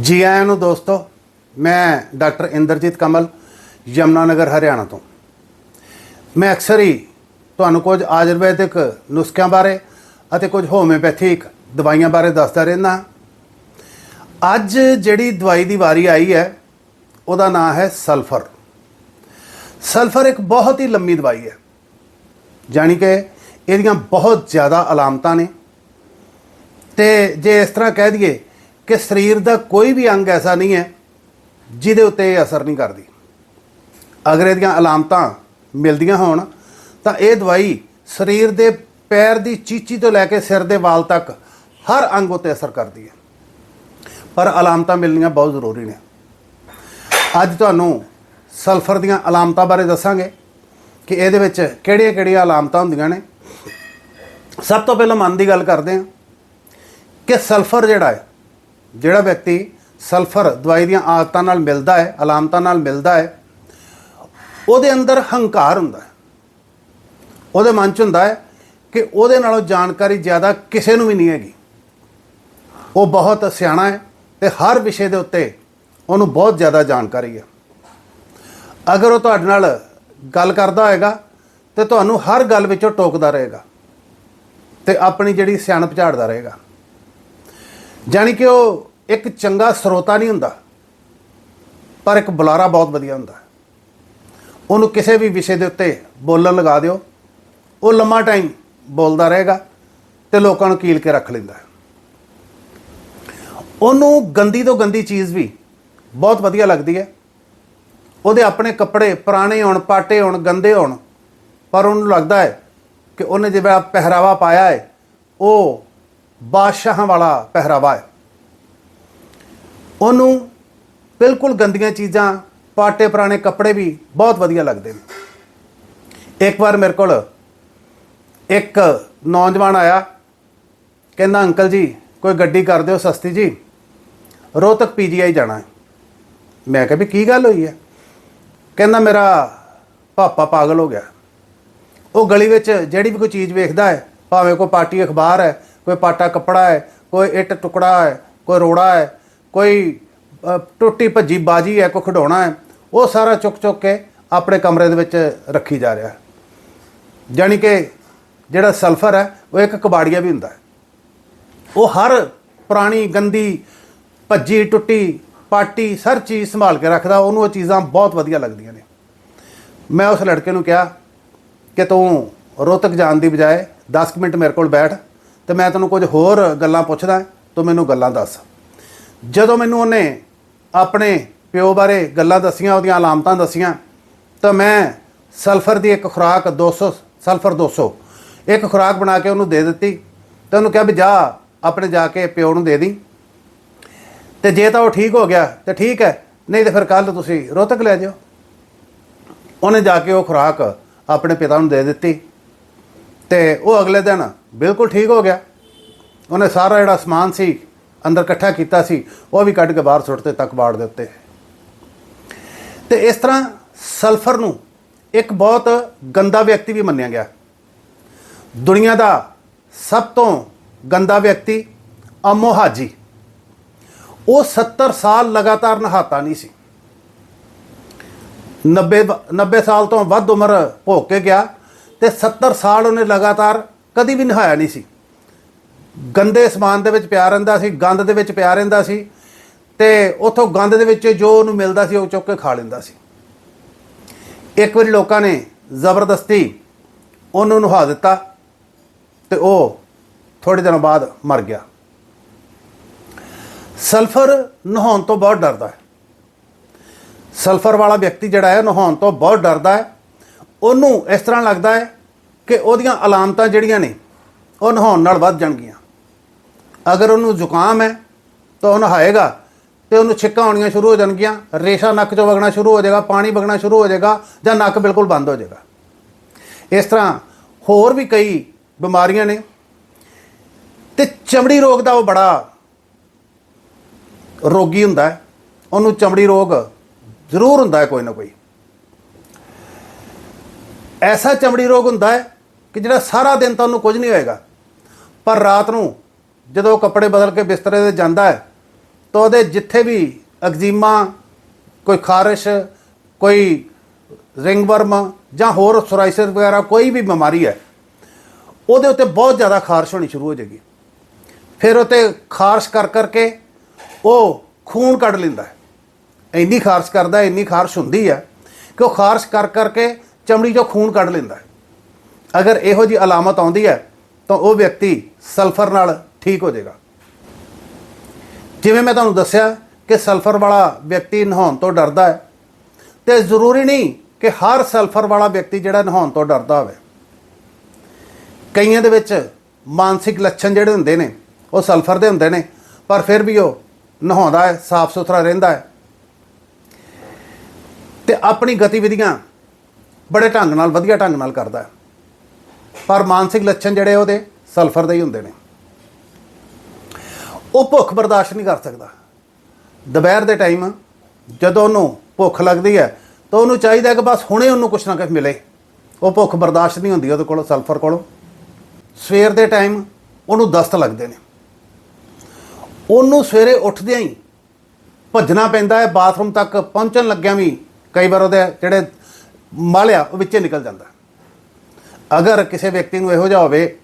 ਜੀ ਆਇਆਂ ਨੂੰ ਦੋਸਤੋ, ਮੈਂ ਡਾਕਟਰ ਇੰਦਰਜੀਤ ਕਮਲ ਯਮਨਾਨਗਰ ਹਰਿਆਣਾ ਤੋਂ। ਮੈਂ ਅਕਸਰ ਹੀ ਤੁਹਾਨੂੰ ਕੁਝ ਆਯੁਰਵੈਦਿਕ ਨੁਸਖਿਆਂ ਬਾਰੇ ਅਤੇ ਕੁਝ ਹੋਮਿਓਪੈਥਿਕ ਦਵਾਈਆਂ ਬਾਰੇ ਦੱਸਦਾ ਰਹਿੰਦਾ ਅੱਜ ਜਿਹੜੀ ਦਵਾਈ ਦੀ ਵਾਰੀ ਆਈ ਹੈ, ਉਹਦਾ ਨਾਮ ਹੈ ਸਲਫਰ। ਸਲਫਰ ਇੱਕ ਬਹੁਤ ਹੀ ਲੰਮੀ ਦਵਾਈ ਹੈ। ਜਾਣੀ ਕਿ ਇਹਦੀਆਂ ਬਹੁਤ ਜ਼ਿਆਦਾ ਅਲਾਮਤਾਂ ਨੇ। ਤੇ ਜੇ ਇਸ ਤਰ੍ਹਾਂ ਕਹਿ ਦਈਏ ਕਿ ਸਰੀਰ ਦਾ ਕੋਈ ਵੀ ਅੰਗ ਐਸਾ ਨਹੀਂ ਹੈ ਜਿਹਦੇ ਉੱਤੇ ਇਹ ਅਸਰ ਨਹੀਂ ਕਰਦੀ। ਅਗਰ ਇਹਦੀਆਂ ਅਲਾਮਤਾਂ ਮਿਲਦੀਆਂ ਹੋਣ, ਤਾਂ ਇਹ ਦਵਾਈ ਸਰੀਰ ਦੇ ਪੈਰ ਦੀ ਚੀਚੀ ਤੋਂ ਲੈ ਕੇ ਸਿਰ ਦੇ ਵਾਲ ਤੱਕ ਹਰ ਅੰਗ ਉੱਤੇ ਅਸਰ ਕਰਦੀ ਹੈ। ਪਰ ਅਲਾਮਤਾਂ ਮਿਲਣੀਆਂ ਬਹੁਤ ਜ਼ਰੂਰੀ ਨੇ। ਅੱਜ ਤੁਹਾਨੂੰ ਸਲਫਰ ਦੀਆਂ ਅਲਾਮਤਾਂ ਬਾਰੇ ਦੱਸਾਂਗੇ ਕਿ ਇਹਦੇ ਵਿੱਚ ਕਿਹੜੀਆਂ-ਕਿਹੜੀਆਂ ਅਲਾਮਤਾਂ ਹੁੰਦੀਆਂ ਨੇ। ਸਭ ਤੋਂ ਪਹਿਲਾਂ ਮਨ ਦੀ ਗੱਲ ਕਰਦੇ ਹਾਂ ਕਿ ਸਲਫਰ ਜਿਹੜਾ ਹੈ ਜਿਹੜਾ ਵਿਅਕਤੀ ਸਲਫਰ, ਦਵਾਈ ਦੀਆਂ ਆਦਤਾਂ ਨਾਲ ਮਿਲਦਾ ਹੈ, ਅਲਾਮਤਾਂ ਨਾਲ ਮਿਲਦਾ ਹੈ, ਉਹਦੇ ਅੰਦਰ ਹੰਕਾਰ ਹੁੰਦਾ ਹੈ। ਉਹਦੇ ਮਨ 'ਚ ਹੁੰਦਾ ਹੈ ਕਿ ਉਹਦੇ ਨਾਲੋਂ ਜਾਣਕਾਰੀ ਜ਼ਿਆਦਾ ਕਿਸੇ ਨੂੰ ਵੀ ਨਹੀਂ ਹੈਗੀ। ਉਹ ਬਹੁਤ ਸਿਆਣਾ ਹੈ ਤੇ ਹਰ ਵਿਸ਼ੇ ਦੇ ਉੱਤੇ ਉਹਨੂੰ ਬਹੁਤ ਜ਼ਿਆਦਾ ਜਾਣਕਾਰੀ ਹੈ। ਅਗਰ ਉਹ ਤੁਹਾਡੇ ਨਾਲ ਗੱਲ ਕਰਦਾ ਹੋਏਗਾ ਤੇ ਤੁਹਾਨੂੰ ਹਰ ਗੱਲ ਵਿੱਚੋਂ ਟੋਕਦਾ ਰਹੇਗਾ ਤੇ ਆਪਣੀ ਜਿਹੜੀ ਸਿਆਣਪ ਝਾੜਦਾ ਰਹੇਗਾ। ਜਾਣੀ ਕਿ ਉਹ ਇੱਕ ਚੰਗਾ ਸਰੋਤਾ ਨਹੀਂ ਹੁੰਦਾ, ਪਰ ਇੱਕ ਬੁਲਾਰਾ ਬਹੁਤ ਵਧੀਆ ਹੁੰਦਾ। ਉਹਨੂੰ ਕਿਸੇ ਵੀ ਵਿਸ਼ੇ ਦੇ ਉੱਤੇ ਬੋਲਣ ਲਗਾ ਦਿਓ। ਉਹ ਲੰਮਾ ਟਾਈਮ ਬੋਲਦਾ ਰਹੇਗਾ ਤੇ ਲੋਕਾਂ ਨੂੰ ਕੀਲ ਕੇ ਰੱਖ ਲੈਂਦਾ ਉਹਨੂੰ ਗੰਦੀ ਤੋਂ ਗੰਦੀ ਚੀਜ਼ ਵੀ ਬਹੁਤ ਵਧੀਆ ਲੱਗਦੀ ਹੈ। ਉਹਦੇ ਆਪਣੇ ਕੱਪੜੇ ਪੁਰਾਣੇ ਹੋਣ, ਪਾਟੇ ਹੋਣ, ਗੰਦੇ ਹੋਣ, ਪਰ ਉਹਨੂੰ ਲੱਗਦਾ ਹੈ ਕਿ ਉਹਨੇ ਜਿਹੜਾ ਪਹਿਰਾਵਾ ਪਾਇਆ ਹੈ, ਉਹ ਬਾਦਸ਼ਾਹਾਂ ਵਾਲਾ ਪਹਿਰਾਵਾ ਹੈ। ਉਹਨੂੰ ਬਿਲਕੁਲ ਗੰਦੀਆਂ ਚੀਜ਼ਾਂ, ਪਾਟੇ ਪੁਰਾਣੇ ਕੱਪੜੇ ਵੀ ਬਹੁਤ ਵਧੀਆ ਲੱਗਦੇ ਨੇ। ਇੱਕ ਵਾਰ ਮੇਰੇ ਕੋਲ ਇੱਕ ਨੌਜਵਾਨ ਆਇਆ, ਕਹਿੰਦਾ, ਅੰਕਲ ਜੀ, ਕੋਈ ਗੱਡੀ ਕਰ ਦਿਓ ਸਸਤੀ ਜੀ। ਰੋਹਤਕ ਪੀਜੀਆਈ ਜਾਣਾ ਹੈ। ਮੈਂ ਕਿਹਾ, ਵੀ ਕੀ ਗੱਲ ਹੋਈ ਹੈ? ਕਹਿੰਦਾ, ਮੇਰਾ ਪਾਪਾ ਪਾਗਲ ਹੋ ਗਿਆ। ਉਹ ਗਲੀ ਵਿੱਚ ਜਿਹੜੀ ਵੀ ਕੋਈ ਚੀਜ਼ ਵੇਖਦਾ ਹੈ, ਭਾਵੇਂ ਕੋਈ ਪਾਰਟੀ ਅਖਬਾਰ ਹੈ ਕੋਈ ਪਾਟਾ ਕੱਪੜਾ ਹੈ, ਕੋਈ ਇੱਟ ਟੁਕੜਾ ਹੈ, ਕੋਈ ਰੋੜਾ ਹੈ, ਕੋਈ ਟੁੱਟੀ ਭੱਜੀ ਬਾਜੀ ਹੈ, ਕੋਈ ਖਿਡੌਣਾ ਹੈ, ਉਹ ਸਾਰਾ ਚੁੱਕ ਚੁੱਕ ਕੇ ਆਪਣੇ ਕਮਰੇ ਦੇ ਵਿੱਚ ਰੱਖੀ ਜਾ ਰਿਹਾ ਹੈ। ਜਾਣੀ ਕਿ ਜਿਹੜਾ ਸਲਫਰ ਹੈ, ਉਹ ਇੱਕ ਕਬਾੜੀਆ ਵੀ ਹੁੰਦਾ ਹੈ। ਉਹ ਹਰ ਪੁਰਾਣੀ, ਗੰਦੀ, ਭੱਜੀ, ਟੁੱਟੀ, ਪਾਟੀ, ਹਰ ਚੀਜ਼ ਸੰਭਾਲ ਕੇ ਰੱਖਦਾ, ਉਹਨੂੰ ਉਹ ਚੀਜ਼ਾਂ ਬਹੁਤ ਵਧੀਆ ਲੱਗਦੀਆਂ ਨੇ। ਮੈਂ ਉਸ ਲੜਕੇ ਨੂੰ ਕਿਹਾ ਕਿ ਤੂੰ ਰੋਤਕ ਜਾਣ ਦੀ ਬਜਾਏ 10 ਕੁ ਮਿੰਟ ਮੇਰੇ ਕੋਲ ਬੈਠ। ਤੇ ਮੈਂ ਤੈਨੂੰ ਕੁਝ ਹੋਰ ਗੱਲਾਂ ਪੁੱਛਦਾ ਤੂੰ ਮੈਨੂੰ ਗੱਲਾਂ ਦੱਸ। ਜਦੋਂ ਮੈਨੂੰ ਉਹਨੇ ਆਪਣੇ ਪਿਓ ਬਾਰੇ ਗੱਲਾਂ ਦੱਸੀਆਂ, ਉਹਦੀਆਂ ਅਲਾਮਤਾਂ ਦੱਸੀਆਂ, ਤਾਂ ਮੈਂ ਸਲਫਰ ਦੀ ਇੱਕ ਖੁਰਾਕ 200 ਸਲਫਰ 200 ਇੱਕ ਖੁਰਾਕ ਬਣਾ ਕੇ ਉਹਨੂੰ ਦੇ ਦਿੱਤੀ ਤੇ ਉਹਨੂੰ ਕਿਹਾ ਵੀ ਜਾ, ਆਪਣੇ ਜਾ ਕੇ ਪਿਓ ਨੂੰ ਦੇ ਦੀ। ਤੇ ਜੇ ਤਾਂ ਉਹ ਠੀਕ ਹੋ ਗਿਆ, ਤੇ ਠੀਕ ਹੈ, ਨਹੀਂ ਤੇ ਫਿਰ ਕੱਲ ਤੁਸੀਂ ਰੋਹਤਕ ਲੈ ਜਾਓ ਉਹਨੇ ਜਾ ਕੇ ਉਹ ਖੁਰਾਕ ਆਪਣੇ ਪਿਤਾ ਨੂੰ ਦੇ ਦਿੱਤੀ। ਤੇ ਉਹ ਅਗਲੇ ਦਿਨ ਬਿਲਕੁਲ ਠੀਕ ਹੋ ਗਿਆ। ਉਹਨੇ ਸਾਰਾ ਜਿਹੜਾ ਸਮਾਨ ਸੀ ਅੰਦਰ ਇਕੱਠਾ ਕੀਤਾ ਸੀ, ਉਹ ਵੀ ਕੱਢ ਕੇ ਬਾਹਰ ਸੁੱਟ ਦਿੱਤਾ ਕਬਾੜ ਦੇ ਉੱਤੇ। ਤੇ ਇਸ ਤਰ੍ਹਾਂ ਸਲਫਰ ਨੂੰ ਇੱਕ ਬਹੁਤ ਗੰਦਾ ਵਿਅਕਤੀ ਵੀ ਮੰਨਿਆ ਗਿਆ। ਦੁਨੀਆ ਦਾ ਸਭ ਤੋਂ ਗੰਦਾ ਵਿਅਕਤੀ ਅਮੋ ਹਾਜੀ। ਉਹ 70 ਸਾਲ ਲਗਾਤਾਰ ਨਹਾਤਾ ਨਹੀਂ ਸੀ। 90 90 ਸਾਲ ਤੋਂ ਵੱਧ ਉਮਰ ਭੋਗ ਕੇ ਗਿਆ। ਤੇ 70 ਸਾਲ ਉਹਨੇ ਲਗਾਤਾਰ ਕਦੀ ਵੀ ਨਹਾਇਆ ਨਹੀਂ ਸੀ। ਗੰਦੇ ਸਮਾਨ ਦੇ ਵਿੱਚ ਪਿਆ ਰਹਿੰਦਾ ਸੀ, ਗੰਦ ਦੇ ਵਿੱਚ ਪਿਆ ਰਹਿੰਦਾ ਸੀ ਤੇ ਉਥੋਂ ਗੰਦ ਦੇ ਵਿੱਚ ਜੋ ਉਹਨੂੰ ਮਿਲਦਾ ਸੀ ਉਹ ਚੁੱਕ ਕੇ ਖਾ ਲੈਂਦਾ ਸੀ। ਇੱਕ ਵਾਰੀ ਲੋਕਾਂ ਨੇ ਜ਼ਬਰਦਸਤੀ ਉਹਨੂੰ ਨਹਾ ਦਿੱਤਾ ਤੇ ਉਹ ਥੋੜੇ ਦਿਨਾਂ ਬਾਅਦ ਮਰ ਗਿਆ। ਸਲਫਰ ਨਹਾਉਣ ਤੋਂ ਬਹੁਤ ਡਰਦਾ ਹੈ। ਸਲਫਰ ਵਾਲਾ ਵਿਅਕਤੀ ਜਿਹੜਾ ਹੈ, ਨਹਾਉਣ ਤੋਂ ਬਹੁਤ ਡਰਦਾ ਹੈ। ਉਹਨੂੰ ਇਸ ਤਰ੍ਹਾਂ ਲੱਗਦਾ ਹੈ ਕਿ ਉਹਦੀਆਂ ਅਲਾਮਤਾਂ ਜਿਹੜੀਆਂ ਨੇ, ਉਹ ਨਹਾਉਣ ਨਾਲ ਵੱਧ ਜਾਣਗੀਆਂ। ਅਗਰ ਉਹਨੂੰ ਜ਼ੁਕਾਮ ਹੈ, ਤਾਂ ਉਹ ਨਹਾਏਗਾ ਤੇ ਉਹਨੂੰ ਛਿੱਕਾਂ ਆਉਣੀਆਂ ਸ਼ੁਰੂ ਹੋ ਜਾਣਗੀਆਂ, ਰੇਸ਼ਾ ਨੱਕ 'ਚੋਂ ਵਗਣਾ ਸ਼ੁਰੂ ਹੋ ਜਾਏਗਾ, ਪਾਣੀ ਵਗਣਾ ਸ਼ੁਰੂ ਹੋ ਜਾਏਗਾ ਜਾਂ ਨੱਕ ਬਿਲਕੁਲ ਬੰਦ ਹੋ ਜਾਏਗਾ। ਇਸ ਤਰ੍ਹਾਂ ਹੋਰ ਵੀ ਕਈ ਬਿਮਾਰੀਆਂ ਨੇ ਤੇ ਚਮੜੀ ਰੋਗ ਦਾ ਉਹ ਬੜਾ ਰੋਗੀ ਹੁੰਦਾ ਹੈ। ਉਹਨੂੰ ਚਮੜੀ ਰੋਗ ਜ਼ਰੂਰ ਹੁੰਦਾ ਹੈ ਕੋਈ ਨਾ ਕੋਈ। ਐਸਾ ਚਮੜੀ ਰੋਗ ਹੁੰਦਾ ਹੈ ਕਿ ਜਿਹੜਾ ਸਾਰਾ ਦਿਨ ਤਾਂ ਉਹਨੂੰ ਕੁਝ ਨਹੀਂ ਹੋਏਗਾ। ਪਰ ਰਾਤ ਨੂੰ ਜਦੋਂ ਉਹ ਕੱਪੜੇ ਬਦਲ ਕੇ ਬਿਸਤਰੇ ਤੇ ਜਾਂਦਾ ਹੈ, ਤਾਂ ਉਹਦੇ ਜਿੱਥੇ ਵੀ ਐਗਜ਼ੀਮਾ ਕੋਈ ਖਾਰਸ਼, ਕੋਈ ਰਿੰਗਵਰਮ ਜਾਂ ਹੋਰ ਸੋਰਾਇਸਿਸ ਵਗੈਰਾ, ਕੋਈ ਵੀ ਬਿਮਾਰੀ ਹੈ, ਉਹਦੇ ਉੱਤੇ ਬਹੁਤ ਜ਼ਿਆਦਾ ਖਾਰਸ਼ ਹੋਣੀ ਸ਼ੁਰੂ ਹੋ ਜਾਏਗੀ। ਫਿਰ ਉਹ 'ਤੇ ਖਾਰਸ਼ ਕਰ ਕਰਕੇ ਉਹ ਖੂਨ ਕੱਢ ਲੈਂਦਾ ਹੈ। ਇੰਨੀ ਖਾਰਸ਼ ਕਰਦਾ, ਇੰਨੀ ਖਾਰਸ਼ ਹੁੰਦੀ ਹੈ ਕਿ ਉਹ ਖਾਰਸ਼ ਕਰ ਕਰਕੇ ਚਮੜੀ 'ਚੋਂ ਖੂਨ ਕੱਢ ਲੈਂਦਾ ਹੈ। ਅਗਰ ਇਹੋ ਜੀ ਅਲਾਮਤ ਆਉਂਦੀ ਹੈ, ਤਾਂ ਉਹ ਵਿਅਕਤੀ ਸਲਫਰ ਨਾਲ ਠੀਕ ਹੋ ਜਾਏਗਾ। ਜਿਵੇਂ ਮੈਂ ਤੁਹਾਨੂੰ ਦੱਸਿਆ ਕਿ ਸਲਫਰ ਵਾਲਾ ਵਿਅਕਤੀ ਨਹਾਉਣ ਤੋਂ ਡਰਦਾ ਹੈ, ਤੇ ਜ਼ਰੂਰੀ ਨਹੀਂ ਕਿ ਹਰ ਸਲਫਰ ਵਾਲਾ ਵਿਅਕਤੀ ਜਿਹੜਾ ਨਹਾਉਣ ਤੋਂ ਡਰਦਾ ਹੋਵੇ। ਕਈਆਂ ਦੇ ਵਿੱਚ ਮਾਨਸਿਕ ਲੱਛਣ ਜਿਹੜੇ ਹੁੰਦੇ ਨੇ, ਉਹ ਸਲਫਰ ਦੇ ਹੁੰਦੇ ਨੇ, ਪਰ ਫਿਰ ਵੀ ਉਹ ਨਹਾਉਂਦਾ ਹੈ ਸਾਫ਼ ਸੁਥਰਾ ਰਹਿੰਦਾ ਹੈ। ਤੇ ਆਪਣੀ ਗਤੀਵਿਧੀਆਂ ਬੜੇ ਢੰਗ ਨਾਲ, ਵਧੀਆ ਢੰਗ ਨਾਲ ਕਰਦਾ ਪਰ ਮਾਨਸਿਕ ਲੱਛਣ ਜਿਹੜੇ ਉਹਦੇ, ਸਲਫਰ ਦੇ ਹੀ ਹੁੰਦੇ ਨੇ। ਉਹ ਭੁੱਖ ਬਰਦਾਸ਼ਤ ਨਹੀਂ ਕਰ ਸਕਦਾ। ਦੁਪਹਿਰ ਦੇ ਟਾਈਮ ਜਦੋਂ ਉਹਨੂੰ ਭੁੱਖ ਲੱਗਦੀ ਹੈ, ਤਾਂ ਉਹਨੂੰ ਚਾਹੀਦਾ ਕਿ ਬਸ ਹੁਣੇ ਉਹਨੂੰ ਕੁਛ ਨਾ ਕੁਛ ਮਿਲੇ। ਉਹ ਭੁੱਖ ਬਰਦਾਸ਼ਤ ਨਹੀਂ ਹੁੰਦੀ ਉਹਦੇ ਕੋਲੋਂ, ਸਲਫਰ ਕੋਲੋਂ। ਸਵੇਰ ਦੇ ਟਾਈਮ ਉਹਨੂੰ ਦਸਤ ਲੱਗਦੇ ਨੇ। ਉਹਨੂੰ ਸਵੇਰੇ ਉੱਠਦਿਆਂ ਹੀ ਭੱਜਣਾ ਪੈਂਦਾ ਹੈ, ਬਾਥਰੂਮ ਤੱਕ ਪਹੁੰਚਣ ਲੱਗਿਆਂ ਵੀ ਕਈ ਵਾਰ ਉਹਦੇ ਜਿਹੜੇ ਮਾਲਿਆ ਉਹ ਵਿੱਚੇ ਨਿਕਲ ਜਾਂਦਾ। ਅਗਰ ਕਿਸੇ ਵਿਅਕਤੀ ਨੂੰ ਇਹੋ ਜਿਹਾ ਹੋਵੇ,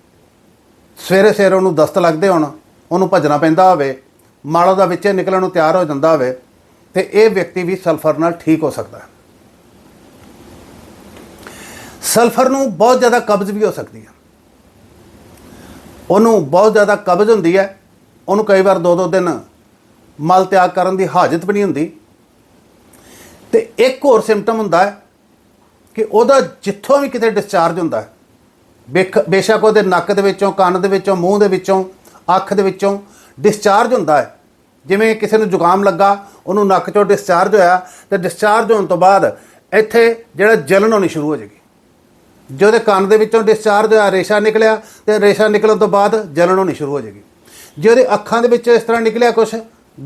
ਸਵੇਰੇ ਸਵੇਰੇ ਉਹਨੂੰ ਦਸਤ ਲੱਗਦੇ ਹੋਣ, ਉਹਨੂੰ ਭੱਜਣਾ ਪੈਂਦਾ ਹੋਵੇ, ਮਾਲ ਦਾ ਵਿੱਚੇ ਨਿਕਲਣ ਨੂੰ ਤਿਆਰ ਹੋ ਜਾਂਦਾ ਹੋਵੇ, ਤੇ ਇਹ ਵਿਅਕਤੀ ਵੀ ਸਲਫਰ ਨਾਲ ਠੀਕ ਹੋ ਸਕਦਾ। ਹੈ ਸਲਫਰ ਨੂੰ ਬਹੁਤ ਜ਼ਿਆਦਾ ਕਬਜ਼ ਵੀ ਹੋ ਸਕਦੀ ਹੈ। ਉਹਨੂੰ ਬਹੁਤ ਜ਼ਿਆਦਾ ਕਬਜ਼ ਹੁੰਦੀ ਹੈ। ਉਹਨੂੰ ਕਈ ਵਾਰ ਦੋ ਦੋ ਦਿਨ ਮਲ ਤਿਆਗ ਕਰਨ ਦੀ ਹਾਜਤ ਵੀ ਨਹੀਂ ਹੁੰਦੀ। ਤੇ ਇੱਕ ਹੋਰ ਸਿੰਪਟਮ ਹੁੰਦਾ ਹੈ ਕਿ ਉਹਦਾ ਜਿੱਥੋਂ ਵੀ ਕਿਤੇ ਡਿਸਚਾਰਜ ਹੁੰਦਾ ਹੈ, ਬੇਖ- ਬੇਸ਼ੱਕ ਉਹਦੇ ਨੱਕ ਦੇ ਵਿੱਚੋਂ, ਕੰਨ ਦੇ ਵਿੱਚੋਂ, ਮੂੰਹ ਦੇ ਵਿੱਚੋਂ, ਅੱਖ ਦੇ ਵਿੱਚੋਂ ਡਿਸਚਾਰਜ ਹੁੰਦਾ ਹੈ। ਜਿਵੇਂ ਕਿਸੇ ਨੂੰ ਜ਼ੁਕਾਮ ਲੱਗਾ, ਉਹਨੂੰ ਨੱਕ ਚੋਂ ਡਿਸਚਾਰਜ ਹੋਇਆ, ਤੇ ਡਿਸਚਾਰਜ ਹੋਣ ਤੋਂ ਬਾਅਦ ਇੱਥੇ ਜਿਹੜਾ ਜਲਨ ਹੋਣੀ ਸ਼ੁਰੂ ਹੋ ਜਾਏਗੀ। ਜੇ ਉਹਦੇ ਕੰਨ ਦੇ ਵਿੱਚੋਂ ਡਿਸਚਾਰਜ ਹੋਇਆ, ਰੇਸ਼ਾ ਨਿਕਲਿਆ, ਤੇ ਰੇਸ਼ਾ ਨਿਕਲਣ ਤੋਂ ਬਾਅਦ ਜਲਨ ਹੋਣੀ ਸ਼ੁਰੂ ਹੋ ਜਾਏਗੀ। ਜੇ ਉਹਦੇ ਅੱਖਾਂ ਦੇ ਵਿੱਚੋਂ ਇਸ ਤਰ੍ਹਾਂ ਨਿਕਲਿਆ ਕੁਝ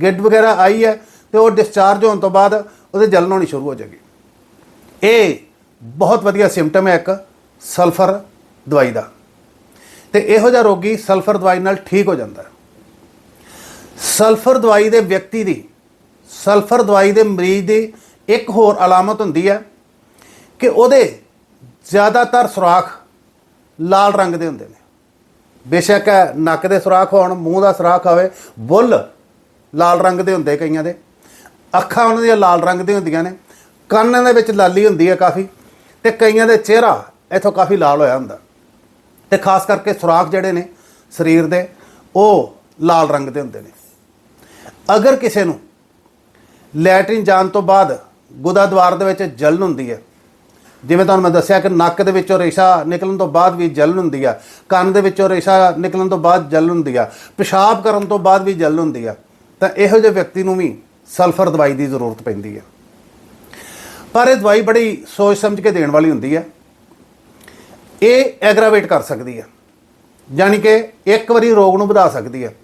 ਗਿੱਡ ਵਗੈਰਾ ਆਈ ਹੈ, ਤੇ ਉਹ ਡਿਸਚਾਰਜ ਹੋਣ ਤੋਂ ਬਾਅਦ ਉਹਦੇ ਜਲਨ ਹੋਣੀ ਸ਼ੁਰੂ ਹੋ ਜਾਏਗੀ। ਇਹ ਬਹੁਤ ਵਧੀਆ ਸਿੰਪਟਮ ਹੈ ਇੱਕ ਸਲਫਰ ਦਵਾਈ ਦਾ। ਤੇ ਇਹੋ ਜਿਹਾ ਰੋਗੀ ਸਲਫਰ ਦਵਾਈ ਨਾਲ ਠੀਕ ਹੋ ਜਾਂਦਾ। ਸਲਫਰ ਦਵਾਈ ਦੇ ਵਿਅਕਤੀ ਦੀ ਸਲਫਰ ਦਵਾਈ ਦੇ ਮਰੀਜ਼ ਦੀ ਇੱਕ ਹੋਰ ਅਲਾਮਤ ਹੁੰਦੀ ਹੈ ਕਿ ਉਹਦੇ ਜ਼ਿਆਦਾਤਰ ਸੁਰਾਖ ਲਾਲ ਰੰਗ ਦੇ ਹੁੰਦੇ ਨੇ। ਬੇਸ਼ੱਕ ਹੈ ਨੱਕ ਦੇ ਸੁਰਾਖ ਹੋਣ, ਮੂੰਹ ਦਾ ਸੁਰਾਖ ਹੋਵੇ, ਬੁੱਲ ਲਾਲ ਰੰਗ ਦੇ ਹੁੰਦੇ ਕਈਆਂ ਦੇ। ਅੱਖਾਂ ਉਹਨਾਂ ਦੀਆਂ ਲਾਲ ਰੰਗ ਦੀਆਂ ਹੁੰਦੀਆਂ ਨੇ। ਕੰਨਾਂ ਦੇ ਵਿੱਚ ਲਾਲੀ ਹੁੰਦੀ ਹੈ ਕਾਫੀ। ਤੇ ਕਈਆਂ ਦੇ ਚਿਹਰਾ ਇੱਥੋਂ ਕਾਫੀ ਲਾਲ ਹੋਇਆ ਹੁੰਦਾ। ਤੇ ਖਾਸ ਕਰਕੇ ਸੁਰਾਖ ਜਿਹੜੇ ਨੇ ਸਰੀਰ ਦੇ, ਉਹ ਲਾਲ ਰੰਗ ਦੇ ਹੁੰਦੇ ਨੇ। ਅਗਰ ਕਿਸੇ ਨੂੰ ਲੈਟਰਿਨ ਜਾਣ ਤੋਂ ਬਾਅਦ ਗੁਦਾ ਦਵਾਰ ਦੇ ਵਿੱਚ ਜਲਨ ਹੁੰਦੀ ਹੈ, ਜਿਵੇਂ ਤੁਹਾਨੂੰ ਮੈਂ ਦੱਸਿਆ ਕਿ ਨੱਕ ਦੇ ਵਿੱਚੋਂ ਰੇਸ਼ਾ ਨਿਕਲਣ ਤੋਂ ਬਾਅਦ ਵੀ ਜਲਨ ਹੁੰਦੀ ਆ, ਕੰਨ ਦੇ ਵਿੱਚੋਂ ਰੇਸ਼ਾ ਨਿਕਲਣ ਤੋਂ ਬਾਅਦ ਜਲਨ ਹੁੰਦੀ ਆ, ਪਿਸ਼ਾਬ ਕਰਨ ਤੋਂ ਬਾਅਦ ਵੀ ਜਲਨ ਹੁੰਦੀ ਆ, ਤਾਂ ਇਹੋ ਜਿਹੇ ਵਿਅਕਤੀ ਨੂੰ ਵੀ ਸਲਫਰ ਦਵਾਈ ਦੀ ਜ਼ਰੂਰਤ ਪੈਂਦੀ ਹੈ ਪਰ ਇਹ ਦਵਾਈ ਬੜੀ ਸੋਚ ਸਮਝ ਕੇ ਦੇਣ ਵਾਲੀ ਹੁੰਦੀ ਹੈ। ਇਹ ਐਗਰਾਵੇਟ ਕਰ ਸਕਦੀ ਹੈ। ਯਾਨੀ ਕਿ ਇੱਕ ਵਾਰੀ ਰੋਗ ਨੂੰ ਵਧਾ ਸਕਦੀ ਹੈ।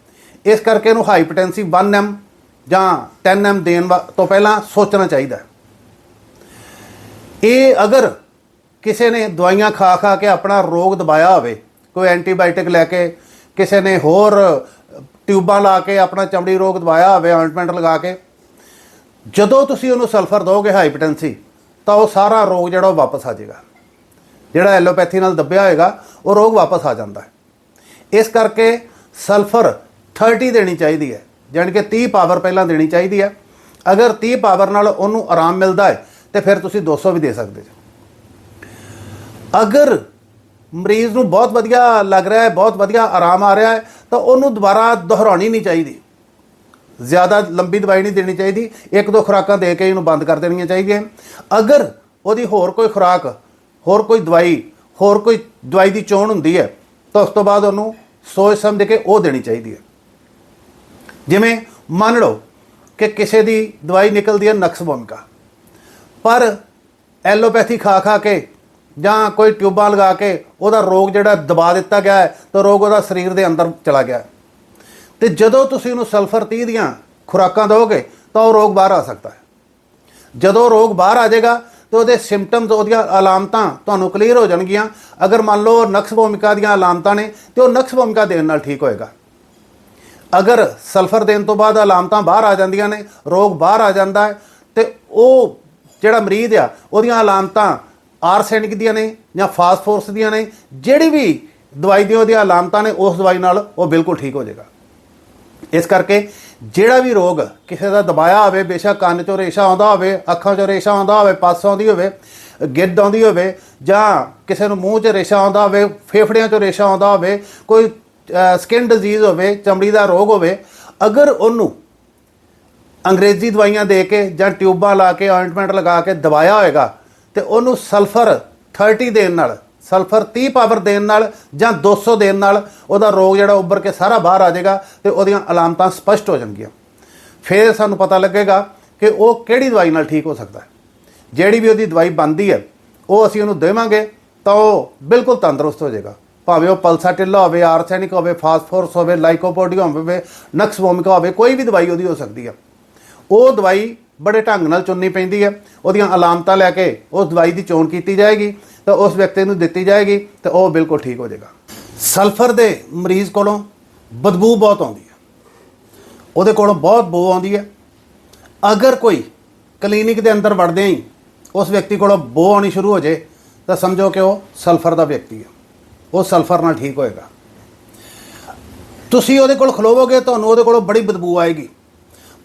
ਇਸ ਕਰਕੇ ਇਹਨੂੰ ਹਾਈਪਰਟੈਂਸੀ 1M ਜਾਂ 10M ਦੇਣ ਵਾ- ਤੋਂ ਪਹਿਲਾਂ ਸੋਚਣਾ ਚਾਹੀਦਾ ਇਹ ਅਗਰ ਕਿਸੇ ਨੇ ਦਵਾਈਆਂ ਖਾ ਖਾ ਕੇ ਆਪਣਾ ਰੋਗ ਦਬਾਇਆ ਹੋਵੇ, ਕੋਈ ਐਂਟੀਬਾਇਓਟਿਕ ਲੈ ਕੇ, ਕਿਸੇ ਨੇ ਹੋਰ ਟਿਊਬਾਂ ਲਾ ਕੇ ਆਪਣਾ ਚਮੜੀ ਰੋਗ ਦਬਾਇਆ ਹੋਵੇ ਆਇੰਟਮੈਂਟ ਲਗਾ ਕੇ ਜਦੋਂ ਤੁਸੀਂ ਉਹਨੂੰ ਸਲਫਰ ਦੋਗੇ ਹਾਈਪਰਟੈਂਸੀ ਤਾਂ ਉਹ ਸਾਰਾ ਰੋਗ ਜਿਹੜਾ ਉਹ ਵਾਪਸ ਆ ਜਾਏਗਾ। ਜਿਹੜਾ ਐਲੋਪੈਥੀ ਨਾਲ ਦੱਬਿਆ ਹੋਏਗਾ, ਉਹ ਰੋਗ ਵਾਪਸ ਆ ਜਾਂਦਾ ਹੈ। ਇਸ ਕਰਕੇ ਸਲਫਰ 30 ਦੇਣੀ ਚਾਹੀਦੀ ਹੈ ਯਾਨੀ ਕਿ 30 ਪਾਵਰ ਪਹਿਲਾਂ ਦੇਣੀ ਚਾਹੀਦੀ ਹੈ। ਅਗਰ 30 ਪਾਵਰ ਨਾਲ ਉਹਨੂੰ ਆਰਾਮ ਮਿਲਦਾ ਹੈ, ਤੇ ਫਿਰ ਤੁਸੀਂ 200 ਵੀ ਦੇ ਸਕਦੇ ਹੋ। ਅਗਰ ਮਰੀਜ਼ ਨੂੰ ਬਹੁਤ ਵਧੀਆ ਲੱਗ ਰਿਹਾ ਹੈ, ਬਹੁਤ ਵਧੀਆ ਆਰਾਮ ਆ ਰਿਹਾ ਹੈ, ਤਾਂ ਉਹਨੂੰ ਦੁਬਾਰਾ ਦੁਹਰਾਉਣੀ ਨਹੀਂ ਚਾਹੀਦੀ। ਜ਼ਿਆਦਾ ਲੰਬੀ ਦਵਾਈ ਨਹੀਂ ਦੇਣੀ ਚਾਹੀਦੀ, ਇੱਕ ਦੋ ਖੁਰਾਕਾਂ ਦੇ ਕੇ ਇਹਨੂੰ ਬੰਦ ਕਰ ਦੇਣੀਆਂ ਚਾਹੀਦੀਆਂ ਅਗਰ ਉਹਦੀ ਹੋਰ ਕੋਈ ਖੁਰਾਕ, ਹੋਰ ਕੋਈ ਦਵਾਈ, ਹੋਰ ਕੋਈ ਦਵਾਈ ਦੀ ਚੋਣ ਹੁੰਦੀ ਹੈ, ਤਾਂ ਉਸ ਤੋਂ ਬਾਅਦ ਉਹਨੂੰ ਸੋਚ ਸਮਝ ਕੇ ਉਹ ਦੇਣੀ ਚਾਹੀਦੀ ਹੈ ਜਿਵੇਂ ਮੰਨ ਲਓ ਕਿ ਕਿਸੇ ਦੀ ਦਵਾਈ ਨਿਕਲਦੀ ਹੈ ਨਕਸ ਭੂਮਿਕਾ ਪਰ ਐਲੋਪੈਥੀ ਖਾ ਖਾ ਕੇ ਜਾਂ ਕੋਈ ਟਿਊਬਾਂ ਲਗਾ ਕੇ ਉਹਦਾ ਰੋਗ ਜਿਹੜਾ ਦਬਾ ਦਿੱਤਾ ਗਿਆ ਹੈ, ਤਾਂ ਰੋਗ ਉਹਦਾ ਸਰੀਰ ਦੇ ਅੰਦਰ ਚਲਾ ਗਿਆ ਹੈ। ਤੇ ਜਦੋਂ ਤੁਸੀਂ ਉਹਨੂੰ ਸਲਫਰ 30 ਦੀਆਂ ਖੁਰਾਕਾਂ ਦਿਓਗੇ ਤਾਂ ਉਹ ਰੋਗ ਬਾਹਰ ਆ ਸਕਦਾ ਹੈ। ਜਦੋਂ ਰੋਗ ਬਾਹਰ ਆ ਜਾਏਗਾ, ਤਾਂ ਉਹਦੇ ਸਿੰਪਟਮਸ ਉਹਦੀਆਂ ਅਲਾਮਤਾਂ ਤੁਹਾਨੂੰ ਕਲੀਅਰ ਹੋ ਜਾਣਗੀਆਂ। ਅਗਰ ਮੰਨ ਲਓ ਨਕਸ ਭੂਮਿਕਾ ਦੀਆਂ ਅਲਾਮਤਾਂ ਨੇ, ਤੇ ਉਹ ਨਕਸ ਭੂਮਿਕਾ ਦੇਣ ਨਾਲ ਠੀਕ ਹੋਏਗਾ। ਅਗਰ ਸਲਫਰ ਦੇਣ ਤੋਂ ਬਾਅਦ ਅਲਾਮਤਾਂ ਬਾਹਰ ਆ ਜਾਂਦੀਆਂ ਨੇ, ਰੋਗ ਬਾਹਰ ਆ ਜਾਂਦਾ ਹੈ, ਤੇ ਉਹ ਜਿਹੜਾ ਮਰੀਜ਼ ਆ, ਉਹਦੀਆਂ ਅਲਾਮਤਾਂ ਆਰਸੈਨਿਕ ਦੀਆਂ ਨੇ ਜਾਂ ਫਾਸਫੋਰਸ ਦੀਆਂ ਨੇ, ਜਿਹੜੀ ਵੀ ਦਵਾਈ ਦੀਆਂ ਉਹਦੀਆਂ ਅਲਾਮਤਾਂ ਨੇ, ਉਸ ਦਵਾਈ ਨਾਲ ਉਹ ਬਿਲਕੁਲ ਠੀਕ ਹੋ ਜਾਏਗਾ। ਇਸ ਕਰਕੇ ਜਿਹੜਾ ਵੀ ਰੋਗ ਕਿਸੇ ਦਾ ਦਬਾਇਆ ਹੋਵੇ, ਬੇਸ਼ੱਕ ਕੰਨ ਚੋਂ ਰੇਸ਼ਾ ਆਉਂਦਾ ਹੋਵੇ, ਅੱਖਾਂ ਚੋਂ ਰੇਸ਼ਾ ਆਉਂਦਾ ਹੋਵੇ, ਪੱਸ ਆਉਂਦੀ ਹੋਵੇ, ਗਿੱਦ ਆਉਂਦੀ ਹੋਵੇ, ਜਾਂ ਕਿਸੇ ਨੂੰ ਮੂੰਹ 'ਚ ਰੇਸ਼ਾ ਆਉਂਦਾ ਹੋਵੇ, ਫੇਫੜਿਆਂ 'ਚੋਂ ਰੇਸ਼ਾ ਆਉਂਦਾ ਹੋਵੇ, ਕੋਈ ਸਕਿਨ ਡਿਜ਼ੀਜ਼ ਹੋਵੇ, ਚਮੜੀ ਦਾ ਰੋਗ ਹੋਵੇ, ਅਗਰ ਉਹਨੂੰ ਅੰਗਰੇਜ਼ੀ ਦਵਾਈਆਂ ਦੇ ਕੇ ਜਾਂ ਟਿਊਬਾਂ ਲਾ ਕੇ ਆਇੰਟਮੈਂਟ ਲਗਾ ਕੇ ਦਬਾਇਆ ਹੋਏਗਾ, ਤੇ ਉਹਨੂੰ ਸਲਫਰ 30 ਦੇਣ ਨਾਲ ਸਲਫਰ 30 ਪਾਵਰ ਦੇਣ ਨਾਲ ਜਾਂ 200 ਦੇਣ ਨਾਲ ਉਹਦਾ ਰੋਗ ਜਿਹੜਾ ਉੱਭਰ ਕੇ ਸਾਰਾ ਬਾਹਰ ਆ ਜਾਏਗਾ ਤੇ ਉਹਦੀਆਂ ਅਲਾਮਤਾਂ ਸਪਸ਼ਟ ਹੋ ਜਾਣਗੀਆਂ। ਫਿਰ ਸਾਨੂੰ ਪਤਾ ਲੱਗੇਗਾ ਕਿ ਉਹ ਕਿਹੜੀ ਦਵਾਈ ਨਾਲ ਠੀਕ ਹੋ ਸਕਦਾ ਹੈ। ਜਿਹੜੀ ਵੀ ਉਹਦੀ ਦਵਾਈ ਬਣਦੀ ਹੈ, ਉਹ ਅਸੀਂ ਉਹਨੂੰ ਦੇਵਾਂਗੇ ਤਾਂ ਉਹ ਬਿਲਕੁਲ ਤੰਦਰੁਸਤ ਹੋ ਜਾਏਗਾ। ਭਾਵੇਂ ਉਹ ਪਲਸਾ ਟਿੱਲਾ ਹੋਵੇ, ਆਰਸੈਨਿਕ ਹੋਵੇ, ਫਾਸਫੋਰਸ ਹੋਵੇ, ਲਾਈਕੋਪੋਡੀਅਮ ਹੋਵੇ ਨਕਸਵੋਮਿਕਾ ਹੋਵੇ, ਕੋਈ ਵੀ ਦਵਾਈ ਉਹਦੀ ਹੋ ਸਕਦੀ ਹੈ। ਉਹ ਦਵਾਈ ਬੜੇ ਢੰਗ ਨਾਲ ਚੁਣਨੀ ਪੈਂਦੀ ਹੈ, ਉਹਦੀਆਂ ਅਲਾਮਤਾਂ ਲੈ ਕੇ ਉਸ ਦਵਾਈ ਦੀ ਚੋਣ ਕੀਤੀ ਜਾਏਗੀ। ਤਾਂ ਉਸ ਵਿਅਕਤੀ ਨੂੰ ਦਿੱਤੀ ਜਾਏਗੀ ਤੇ ਉਹ ਬਿਲਕੁਲ ਠੀਕ ਹੋ ਜਾਏਗਾ। ਸਲਫਰ ਦੇ ਮਰੀਜ਼ ਕੋਲੋਂ ਬਦਬੂ ਬਹੁਤ ਆਉਂਦੀ ਹੈ। ਉਹਦੇ ਕੋਲੋਂ ਬਹੁਤ ਬੋ ਆਉਂਦੀ ਹੈ। ਅਗਰ ਕੋਈ ਕਲੀਨਿਕ ਦੇ ਅੰਦਰ ਵੜਦੇ ਹੀ ਉਸ ਵਿਅਕਤੀ ਕੋਲੋਂ ਬੋ ਆਉਣੀ ਸ਼ੁਰੂ ਹੋ ਜੇ ਤਾਂ ਸਮਝੋ ਕਿ ਉਹ ਸਲਫਰ ਦਾ ਵਿਅਕਤੀ ਹੈ। ਉਹ ਸਲਫਰ ਨਾਲ ਠੀਕ ਹੋਏਗਾ। ਤੁਸੀਂ ਉਹਦੇ ਕੋਲ ਖਲੋਵੋਗੇ, ਤੁਹਾਨੂੰ ਉਹਦੇ ਕੋਲੋਂ ਬੜੀ ਬਦਬੂ ਆਏਗੀ।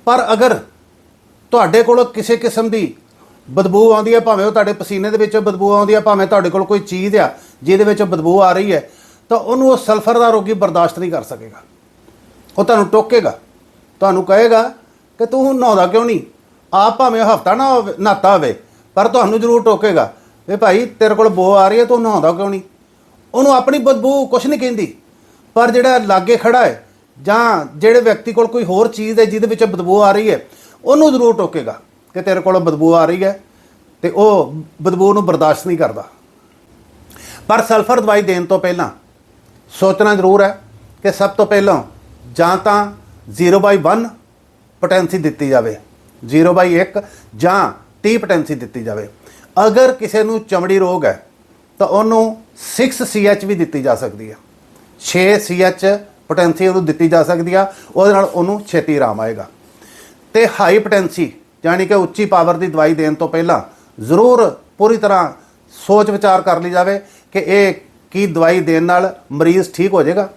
ਪਰ ਅਗਰ ਤੁਹਾਡੇ ਕੋਲੋਂ ਕਿਸੇ ਕਿਸਮ ਦੀ ਬਦਬੂ ਆਉਂਦੀ ਹੈ ਭਾਵੇਂ ਉਹ ਤੁਹਾਡੇ ਪਸੀਨੇ ਦੇ ਵਿੱਚ ਬਦਬੂ ਆਉਂਦੀ ਹੈ ਭਾਵੇਂ ਤੁਹਾਡੇ ਕੋਲ ਕੋਈ ਚੀਜ਼ ਆ, ਜਿਹਦੇ ਵਿੱਚ ਬਦਬੂ ਆ ਰਹੀ ਹੈ, ਤਾਂ ਉਹਨੂੰ ਉਹ ਸਲਫਰ ਦਾ ਰੋਗੀ ਬਰਦਾਸ਼ਤ ਨਹੀਂ ਕਰ ਸਕੇਗਾ। ਉਹ ਤੁਹਾਨੂੰ ਟੋਕੇਗਾ, ਤੁਹਾਨੂੰ ਕਹੇਗਾ ਕਿ ਤੂੰ ਨਹਾਉਂਦਾ ਕਿਉਂ ਨਹੀਂ? ਆਪ ਭਾਵੇਂ ਹਫਤਾ ਨਾ ਹੋਵੇ- ਨਹਾਤਾ ਹੋਵੇ, ਪਰ ਤੁਹਾਨੂੰ ਜ਼ਰੂਰ ਟੋਕੇਗਾ ਵੀ ਭਾਈ ਤੇਰੇ ਕੋਲ ਬੋ ਆ ਰਹੀ ਹੈ, ਤੂੰ ਨਹਾਉਂਦਾ ਕਿਉਂ ਨਹੀਂ? ਉਹਨੂੰ ਆਪਣੀ ਬਦਬੂ ਕੁਛ ਨਹੀਂ ਕਹਿੰਦੀ, ਪਰ ਜਿਹੜਾ ਲਾਗੇ ਖੜਾ ਹੈ, ਜਾਂ ਜਿਹੜੇ ਵਿਅਕਤੀ ਕੋਲ ਕੋਈ ਹੋਰ ਚੀਜ਼ ਹੈ ਜਿਹਦੇ ਵਿੱਚ ਬਦਬੂ ਆ ਰਹੀ ਹੈ, ਉਹਨੂੰ ਜ਼ਰੂਰ ਟੋਕੇਗਾ। ਕਿ ਤੇਰੇ ਕੋਲੋਂ ਬਦਬੂ ਆ ਰਹੀ ਹੈ ਤੇ ਉਹ ਬਦਬੂ ਨੂੰ ਬਰਦਾਸ਼ਤ ਨਹੀਂ ਕਰਦਾ। ਪਰ ਸਲਫਰ ਦਵਾਈ ਦੇਣ ਤੋਂ ਪਹਿਲਾਂ ਸੋਚਣਾ ਜ਼ਰੂਰ ਹੈ ਕਿ ਸਭ ਤੋਂ ਪਹਿਲਾਂ ਜਾਂ ਤਾਂ 0/1 ਪੋਟੈਂਸੀ ਦਿੱਤੀ ਜਾਵੇ 0/1 ਜਾਂ 30 ਪੋਟੈਂਸੀ ਦਿੱਤੀ ਜਾਵੇ। ਅਗਰ ਕਿਸੇ ਨੂੰ ਚਮੜੀ ਰੋਗ ਹੈ, ਤਾਂ ਉਹਨੂੰ 6CH ਵੀ ਦਿੱਤੀ ਜਾ ਸਕਦੀ ਹੈ। 6CH ਪੋਟੈਂਸੀ ਉਹਨੂੰ ਦਿੱਤੀ ਜਾ ਸਕਦੀ ਆ, ਉਹਦੇ ਨਾਲ ਉਹਨੂੰ ਛੇਤੀ ਆਰਾਮ ਆਏਗਾ। ਤੇ ਹਾਈ ਪੋਟੈਂਸੀ ਯਾਨੀ ਕਿ ਉੱਚੀ ਪਾਵਰ ਦੀ ਦਵਾਈ ਦੇਣ ਤੋਂ ਪਹਿਲਾਂ ਜ਼ਰੂਰ ਪੂਰੀ ਤਰ੍ਹਾਂ ਸੋਚ ਵਿਚਾਰ ਕਰ ਲਈ ਜਾਵੇ ਕਿ ਇਹ ਕੀ ਦਵਾਈ ਦੇਣ ਨਾਲ ਮਰੀਜ਼ ਠੀਕ ਹੋ ਜਾਏਗਾ।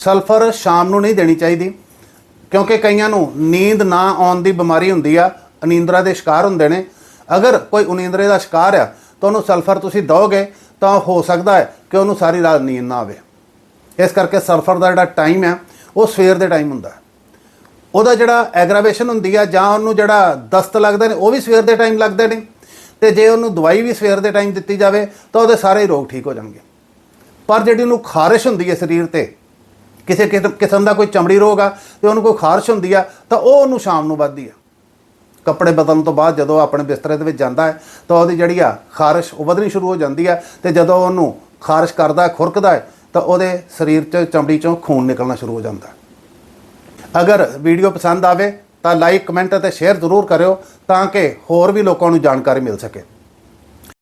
ਸਲਫਰ ਸ਼ਾਮ ਨੂੰ ਨਹੀਂ ਦੇਣੀ ਚਾਹੀਦੀ, ਕਿਉਂਕਿ ਕਈਆਂ ਨੂੰ ਨੀਂਦ ਨਾ ਆਉਣ ਦੀ ਬਿਮਾਰੀ ਹੁੰਦੀ ਆ, ਅਨੀਂਦਰਾ ਦੇ ਸ਼ਿਕਾਰ ਹੁੰਦੇ ਨੇ। ਅਗਰ ਕੋਈ ਅਨੀਂਦਰੇ ਦਾ ਸ਼ਿਕਾਰ ਆ, ਤਾਂ ਉਹਨੂੰ ਸਲਫਰ ਤੁਸੀਂ ਦਿਓਗੇ, ਤਾਂ ਹੋ ਸਕਦਾ ਹੈ ਕਿ ਉਹਨੂੰ ਸਾਰੀ ਰਾਤ ਨੀਂਦ ਨਾ ਆਵੇ। ਇਸ ਕਰਕੇ ਸਲਫਰ ਦਾ ਜਿਹੜਾ ਟਾਈਮ ਹੈ ਉਹ ਸਵੇਰ ਦੇ ਟਾਈਮ ਹੁੰਦਾ ਹੈ। ਉਹਦਾ ਜਿਹੜਾ ਐਗਰਾਵੇਸ਼ਨ ਹੁੰਦੀ ਆ ਜਾਂ ਉਹਨੂੰ ਜਿਹੜਾ ਦਸਤ ਲੱਗਦੇ ਨੇ, ਉਹ ਵੀ ਸਵੇਰ ਦੇ ਟਾਈਮ ਲੱਗਦੇ ਨੇ। ਤੇ ਜੇ ਉਹਨੂੰ ਦਵਾਈ ਵੀ ਸਵੇਰ ਦੇ ਟਾਈਮ ਦਿੱਤੀ ਜਾਵੇ, ਤਾਂ ਉਹਦੇ ਸਾਰੇ ਹੀ ਰੋਗ ਠੀਕ ਹੋ ਜਾਣਗੇ। ਪਰ ਜਿਹੜੀ ਉਹਨੂੰ ਖਾਰਿਸ਼ ਹੁੰਦੀ ਹੈ ਸਰੀਰ ਤੇ, ਕਿਸੇ ਕਿਸਮ- ਕਿਸਮ ਦਾ ਕੋਈ ਚਮੜੀ ਰੋਗ ਆ ਤੇ ਉਹਨੂੰ ਕੋਈ ਖਾਰਿਸ਼ ਹੁੰਦੀ ਆ, ਤਾਂ ਉਹ ਉਹਨੂੰ ਸ਼ਾਮ ਨੂੰ ਵੱਧਦੀ ਆ। ਕੱਪੜੇ ਬਦਲਣ ਤੋਂ ਬਾਅਦ ਜਦੋਂ ਆਪਣੇ ਬਿਸਤਰੇ ਦੇ ਵਿੱਚ ਜਾਂਦਾ ਹੈ, ਤਾਂ ਉਹਦੀ ਜਿਹੜੀ ਆ ਖਾਰਿਸ਼ ਉਹ ਵਧਣੀ ਸ਼ੁਰੂ ਹੋ ਜਾਂਦੀ ਆ ਤੇ ਜਦੋਂ ਉਹਨੂੰ ਖਾਰਿਸ਼ ਕਰਦਾ, ਖੁਰਕਦਾ ਹੈ, ਤਾਂ ਉਹਦੇ ਸਰੀਰ 'ਚ ਚਮੜੀ 'ਚੋਂ ਖੂਨ ਨਿਕਲਣਾ ਸ਼ੁਰੂ ਹੋ ਜਾਂਦਾ ਹੈ। ਅਗਰ ਵੀਡੀਓ ਪਸੰਦ ਆਵੇ ਤਾਂ ਲਾਈਕ ਕਮੈਂਟ ਅਤੇ ਸ਼ੇਅਰ ਜ਼ਰੂਰ ਕਰਿਓ ਤਾਂ ਕਿ ਹੋਰ ਵੀ ਲੋਕਾਂ ਨੂੰ ਜਾਣਕਾਰੀ ਮਿਲ ਸਕੇ।